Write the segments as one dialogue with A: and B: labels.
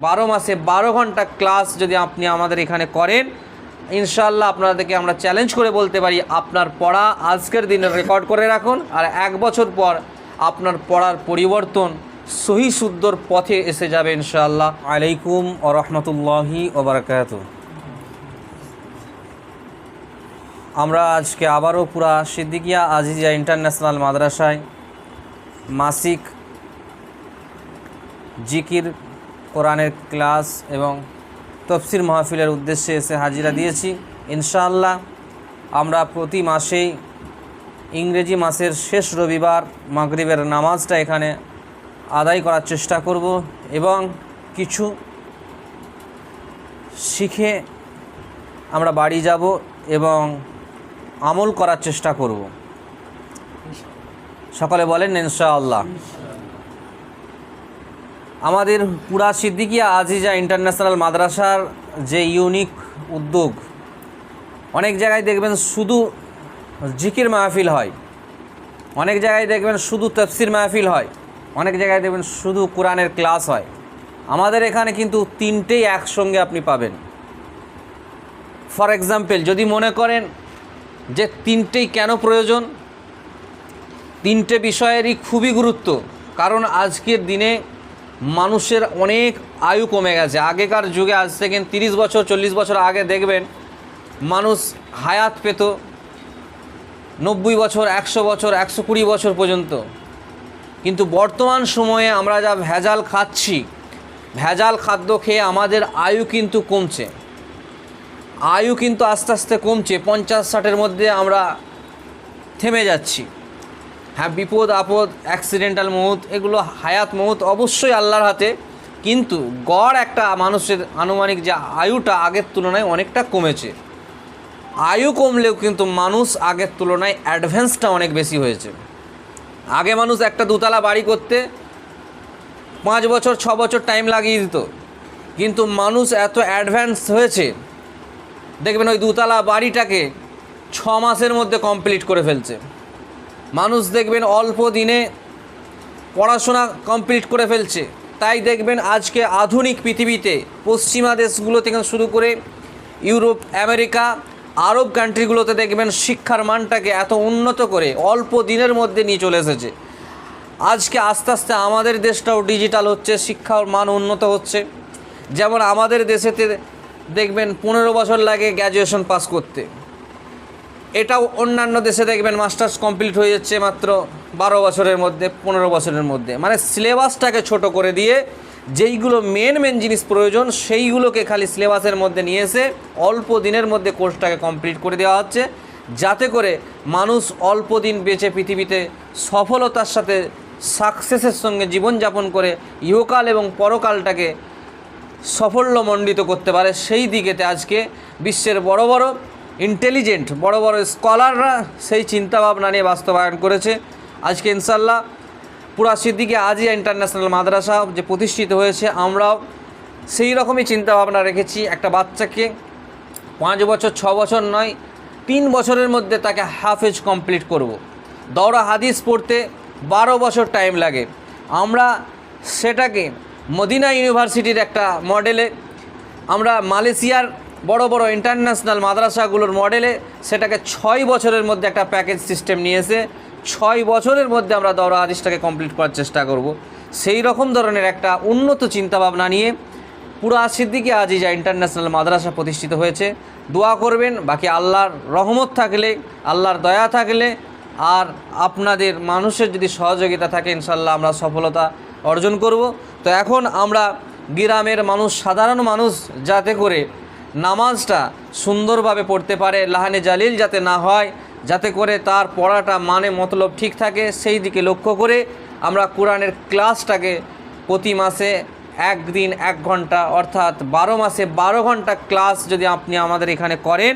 A: বারো মাসে বারো ঘণ্টা ক্লাস যদি আপনি আমাদের এখানে করেন ইনশাল্লাহ আপনাদেরকে আমরা চ্যালেঞ্জ করে বলতে পারি আপনার পড়া আজকের দিনে রেকর্ড করে রাখুন আর এক বছর পর আপনার পড়ার পরিবর্তন সহি শুদ্ধর পথে এসে যাবে ইনশাআল্লাহ। আলাইকুম ও রহমতুল্লাহি ওবরাকাত। আমরা আজকে আবারও পুরা সিদ্দিকিয়া আজিজিয়া ইন্টারন্যাশনাল মাদ্রাসায় মাসিক জিকির কোরআনের ক্লাস এবং তফসির মাহফিলের উদ্দেশ্যে এসে হাজিরা দিয়েছি। ইনশাআল্লাহ আমরা প্রতি মাসেই ইংরেজি মাসের শেষ রবিবার মাগরিবের নামাজটা এখানে আদায় করার চেষ্টা করব এবং কিছু শিখে আমরা বাড়ি যাব এবং আমল করার চেষ্টা করব। সকলে বলেন ইনশাআল্লাহ। আমাদের পুরা সিদ্দিকিয়া আজিজা ইন্টারন্যাশনাল মাদ্রাসার যে ইউনিক উদ্যোগ, অনেক জায়গায় দেখবেন শুধু জিকির মাহফিল হয়, অনেক জায়গায় দেখবেন শুধু তফসির মাহফিল হয়, অনেক জায়গায় দেখবেন শুধু কোরআনের ক্লাস হয়। আমাদের এখানে কিন্তু তিনটেই একসঙ্গে আপনি পাবেন। ফর এক্সাম্পল, যদি মনে করেন যে তিনটেই কেন প্রয়োজন, তিনটে বিষয়েরই খুবই গুরুত্ব, কারণ আজকের দিনে মানুষের অনেক আয়ু কমে গেছে। আগেকার যুগে আজ থেকে তিরিশ বছর, চল্লিশ বছর আগে দেখবেন মানুষ হায়াত পেত নব্বই বছর, একশো বছর, একশো কুড়ি বছর পর্যন্ত। কিন্তু বর্তমান সময়ে আমরা যা ভেজাল খাচ্ছি, ভেজাল খাদ্য খেয়ে আমাদের আয়ু কিন্তু কমছে। আয়ু কিন্তু আস্তে আস্তে কমছে, পঞ্চাশ, ষাটের মধ্যে আমরা থেমে যাচ্ছি। হ্যাঁ বিপদ, আপদ অ্যাক্সিডেন্টাল মৌত এগুলো হায়াত মৌত অবশ্যই আল্লাহর হাতে। কিন্তু গড় একটা মানুষের আনুমানিক যে আয়ুটা আগের তুলনায় অনেকটা কমেছে। আয়ু কমলেও কিন্তু মানুষ আগের তুলনায় অ্যাডভান্সটা অনেক বেশি হয়েছে। আগে মানুষ একটা দুতলা বাড়ি করতে পাঁচ বছর, ছ বছর টাইম লাগিয়ে দিত। কিন্তু মানুষ এত অ্যাডভান্স হয়েছে, দেখবেন ওই দুতলা বাড়িটাকে ছ মাসের মধ্যে কমপ্লিট করে ফেলছে। মানুষ দেখবেন অল্প দিনে পড়াশোনা কমপ্লিট করে ফেলছে। তাই দেখবেন আজকে আধুনিক পৃথিবীতে পশ্চিমা দেশগুলো থেকে শুরু করে ইউরোপ, আমেরিকা, আরব কান্ট্রিগুলোতে দেখবেন শিক্ষার মানটাকে এত উন্নত করে অল্প দিনের মধ্যে নিয়ে চলে এসেছে। আজকে আস্তে আস্তে আমাদের দেশটাও ডিজিটাল হচ্ছে, শিক্ষার মান উন্নত হচ্ছে। যেমন আমাদের দেশেতে দেখবেন পনেরো বছর লাগে গ্র্যাজুয়েশন পাস করতে। এটাও অন্যান্য দেশে দেখবেন মাস্টার্স কমপ্লিট হয়ে যাচ্ছে মাত্র বারো বছরের মধ্যে, পনেরো বছরের মধ্যে। মানে সিলেবাসটাকে ছোট করে দিয়ে যেইগুলো মেন মেন জিনিস প্রয়োজন, সেইগুলোকে খালি সিলেবাসের মধ্যে নিয়ে এসে অল্প দিনের মধ্যে কোর্সটাকে কমপ্লিট করে দেওয়া হচ্ছে। যাতে করে মানুষ অল্প দিন বেঁচে পৃথিবীতে সফলতার সাথে সাকসেসের সঙ্গে জীবনযাপন করে ইহকাল এবং পরকালটাকে সাফল্যমণ্ডিত করতে পারে, সেই দিকেতে আজকে বিশ্বের বড় বড় ইন্টেলিজেন্ট, বড় বড় স্কলাররা সেই চিন্তাভাবনা নিয়ে বাস্তবায়ন করেছে। আজকে ইনশাল্লাহ পুরা সিদ্দিকে আজিয়া ইন্টারন্যাশনাল মাদ্রাসা যে প্রতিষ্ঠিত হয়েছে, আমরাও সেই রকমই চিন্তাভাবনা রেখেছি একটা বাচ্চাকে। পাঁচ বছর, ছ বছর নয়, তিন বছরের মধ্যে তাকে হাফেজ কমপ্লিট করব। দৌড়া হাদিস পড়তে বারো বছর টাইম লাগে। আমরা সেটাকে মদিনা ইউনিভার্সিটির একটা মডেলে, আমরা মালয়েশিয়ার বড় বড় ইন্টারন্যাশনাল মাদ্রাসাগুলোর মডেলে সেটাকে ছয় বছরের মধ্যে একটা প্যাকেজ সিস্টেম নিয়ে এসে ছয় বছরের মধ্যে আমরা দৌড়া হাদিসটাকে কমপ্লিট করার চেষ্টা করব। সেই রকম ধরনের একটা উন্নত চিন্তাভাবনা নিয়ে পুরা সিদ্দিকে আজিজা ইন্টারন্যাশনাল মাদ্রাসা প্রতিষ্ঠিত হয়েছে। দোয়া করবেন, বাকি আল্লাহর রহমত থাকলে, আল্লাহর দয়া থাকলে, আর আপনাদের মানুষের যদি সহযোগিতা থাকে ইনশাল্লাহ আমরা সফলতা অর্জন করব। তো এখন আমরা গ্রামের মানুষ, সাধারণ মানুষ যাতে করে নামাজটা সুন্দরভাবে পড়তে পারে, লাহানে জালিল যাতে না হয়, যাতে করে তার পড়াটা মানে মতলব ঠিক থাকে। সেই দিকে লক্ষ্য করে আমরা কোরআনের ক্লাসটাকে প্রতি মাসে একদিন এক ঘণ্টা, অর্থাৎ বারো মাসে বারো ঘণ্টা ক্লাস যদি আপনি আমাদের এখানে করেন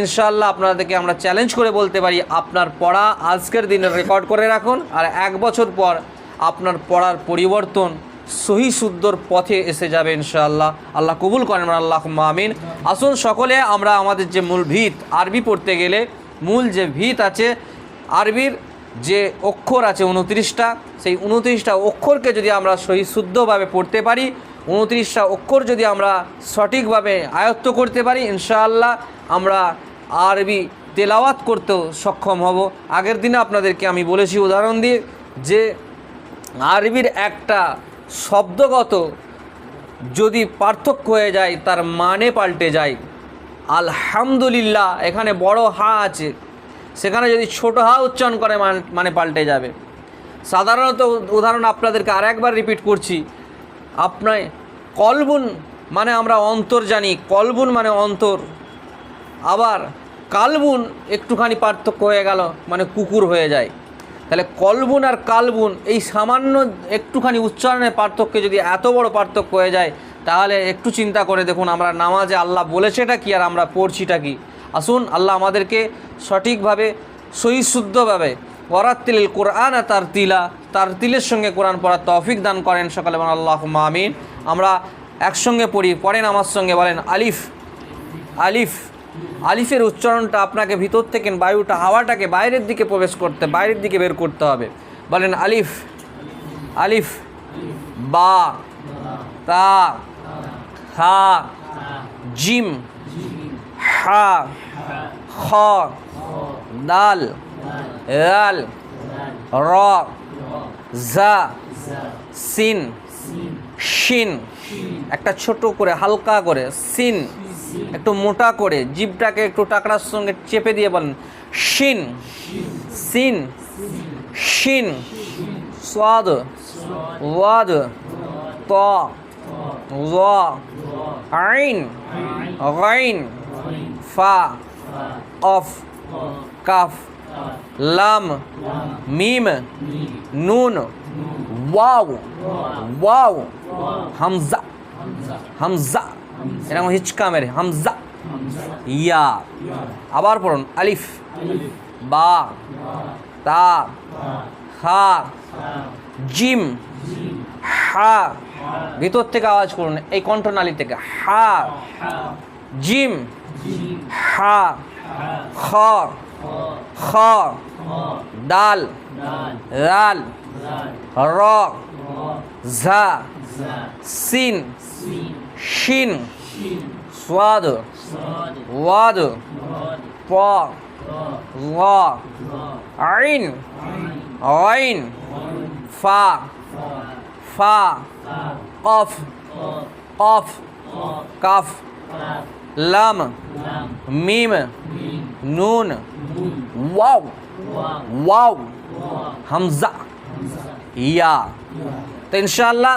A: ইনশাল্লাহ আপনাদেরকে আমরা চ্যালেঞ্জ করে বলতে পারি, আপনার পড়া আজকের দিনে রেকর্ড করে রাখুন। আর এক বছর পর আপনার পড়ার পরিবর্তন সহি শুদ্ধর পথে এসে যাবে ইনশাআল্লাহ। আল্লাহ কবুল করেন আল্লাহ মামিন আসুন সকলে, আমরা আমাদের যে মূল ভিত, আরবি পড়তে গেলে মূল যে ভিত আছে, আরবির যে অক্ষর আছে উনত্রিশটা, সেই উনত্রিশটা অক্ষরকে যদি আমরা সহি শুদ্ধভাবে পড়তে পারি, উনত্রিশটা অক্ষর যদি আমরা সঠিকভাবে আয়ত্ত করতে পারি, ইনশাআল্লাহ আমরা আরবি তেলাওয়াত করতেও সক্ষম হব। আগের দিনে আপনাদেরকে আমি বলেছি, উদাহরণ দিয়ে, যে আরবির একটা শব্দগত যদি পার্থক্য হয়ে যায়, তার মানে পাল্টে যায়। আলহামদুলিল্লাহ, এখানে বড় হা আছে। সেখানে যদি ছোট হা উচ্চারণ করে, মান- পাল্টে যাবে। সাধারণত উদাহরণ আপনাদেরকে আরেকবার রিপিট করছি। আপনার কলবুন মানে আমরা অন্তর জানি, কলবুন মানে অন্তর। আবার কালবুন একটুখানি পার্থক্য হয়ে গেল মানে কুকুর হয়ে যায়। তাহলে কলবুন আর কালবুন, এই সামান্য একটুখানি উচ্চারণের পার্থক্যে যদি এত বড় পার্থক্য হয়ে যায়, তাহলে একটু চিন্তা করে দেখুন আমরা নামাজে আল্লাহ বলেছেটা কি আর আমরা পড়ছিটা কি। আসুন, আল্লাহ আমাদেরকে সঠিকভাবে, সহিশুদ্ধভাবে ওরাত্তিল কোরআন আর তার তিলা তার তিলের সঙ্গে কোরআন পড়ার তৌফিক দান করেন সকালে বলেন আল্লাহ মামিন আমরা একসঙ্গে পড়ি পড়েন আমার সঙ্গে বলেন আলিফ আলিফ। আলিফের উচ্চারণটা আপনাকে ভিতর থেকে বায়ুটা, হাওয়াটাকে বাইরের দিকে প্রবেশ করতে, বাইরের দিকে বের করতে হবে। বলেন আলিফ আলিফ, বা, তা, হা, জিম, হা, খ, দাল রাল র, জা, সিন, শিন। একটা ছোট করে, হালকা করে, সিন। একটু মোটা করে জিভটাকে একটু টাকরার সঙ্গে চেপে দিয়ে বলেন, শিন সিন শিন, স্বাদ, ওয়াদ, ত আইন, গাইন, ফা, অফ, কাফ, লাম, মিম, নুন, ওয়াও ওয়াও, হামজা হামজা। এরকম হিচকা মেরে হামজা। ইয়া। আবার পড়ুন, আলিফ। বা। তা। হা। জিম। হা। ভিতর থেকে আওয়াজ করুন, এই কণ্ঠনালী থেকে। হা। জিম। হা। খ। খ। দাল। রাল। র। ঝা, সিন, শিন, স্বাদ, ওয়াদ, প ল আইন আইন, ফা ফা, কফ কফ, কাফ, লাম, মিম, নুন, ওয়াও ওয়াও, হামজা ইয়া। তো ইনশাআল্লাহ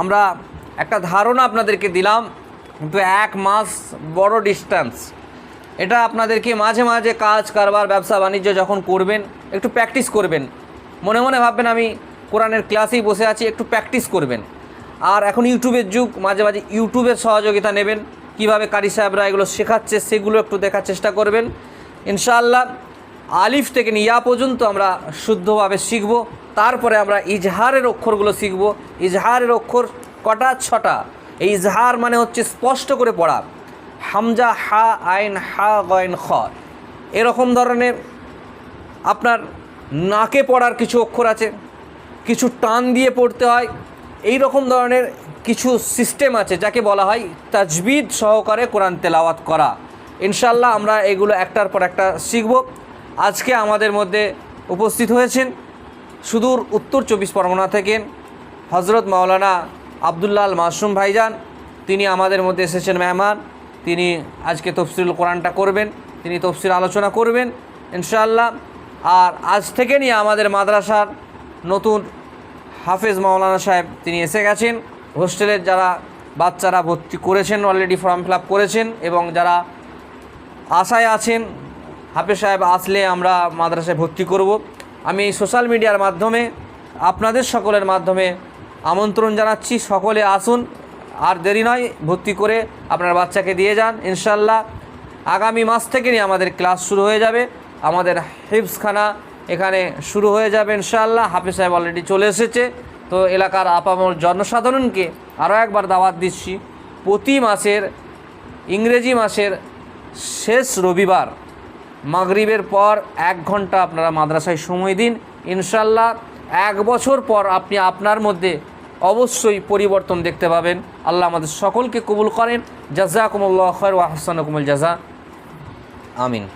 A: আমরা একটা ধারণা আপনাদেরকে দিলাম, কিন্তু এক মাস বড় ডিস্টেন্স এটা আপনাদেরকে মাঝে মাঝে কাজ, কারবার, ব্যবসা, বাণিজ্য যখন করবেন, একটু প্র্যাকটিস করবেন। মনে মনে ভাববেন আমি কোরআনের ক্লাসেই বসে আছি, একটু প্র্যাকটিস করবেন। আর এখন ইউটিউবের যুগ, মাঝে মাঝে ইউটিউবের সহযোগিতা নেবেন। কীভাবে কারি সাহেবরা এগুলো শেখাচ্ছে, সেগুলো একটু দেখার চেষ্টা করবেন। ইনশাআল্লাহ আলিফ থেকে নিয়া পর্যন্ত আমরা শুদ্ধভাবে শিখব। তারপরে আমরা ইজহারের অক্ষরগুলো শিখব। ইজহারের অক্ষর কটা? ছটা। এই ইজহার মানে হচ্ছে স্পষ্ট করে পড়া। হামজা, হা, আইন, হা, গয়ন, খ। এরকম ধরনের আপনার নাকে পড়ার কিছু অক্ষর আছে, কিছু টান দিয়ে পড়তে হয়। এই রকম ধরনের কিছু সিস্টেম আছে যাকে বলা হয় তাজবিদ সহকারে কোরআন তেলাওয়াত করা। ইনশাল্লাহ আমরা এগুলো একটার পর একটা শিখব। আজকে আমাদের মধ্যে উপস্থিত হয়েছেন সুদূর উত্তর চব্বিশ পরগনা থেকে হজরত মাওলানা আবদুল্লাহ আল মাসুম ভাইজান। তিনি আমাদের মধ্যে এসেছেন মেহমান। তিনি আজকে তফসিল কোরআনটা করবেন, তিনি তফসিল আলোচনা করবেন, ইনশাআল্লাহ। আর আজ থেকে নিয়ে আমাদের মাদ্রাসার নতুন হাফেজ মাওলানা সাহেব তিনি এসে গেছেন। হোস্টেলের যারা বাচ্চারা ভর্তি করেছেন অলরেডি ফর্ম ফিল করেছেন এবং যারা আশায় আছেন হাফেজ সাহেব আসলে আমরা মাদ্রাসায় ভর্তি করব। আমি সোশ্যাল মিডিয়ার মাধ্যমে আপনাদের সকলের মাধ্যমে আমন্ত্রণ জানাচ্ছি, সকলে আসুন। আর দেরি নয়, ভর্তি করে আপনার বাচ্চাকে দিয়ে যান ইনশাল্লাহ আগামী মাস থেকে নিয়ে আমাদের ক্লাস শুরু হয়ে যাবে। আমাদের হিফসখানা এখানে শুরু হয়ে যাবে ইনশাল্লাহ হাফিজ সাহেব অলরেডি চলে এসেছে। তো এলাকার আপামর জনসাধারণকে আরও একবার দাওয়াত দিচ্ছি। প্রতি মাসের ইংরেজি মাসের শেষ রবিবার মাগরিবের পর এক ঘণ্টা আপনারা মাদ্রাসায় সময় দিন। ইনশাল্লাহ এক বছর পর আপনি আপনার মধ্যে অবশ্যই পরিবর্তন দেখতে পাবেন। আল্লাহ আমাদের সকলকে কবুল করেন। জাজাকুমুল্লাহ খর ওয়াহসানকুমুল জাজা। আমিন।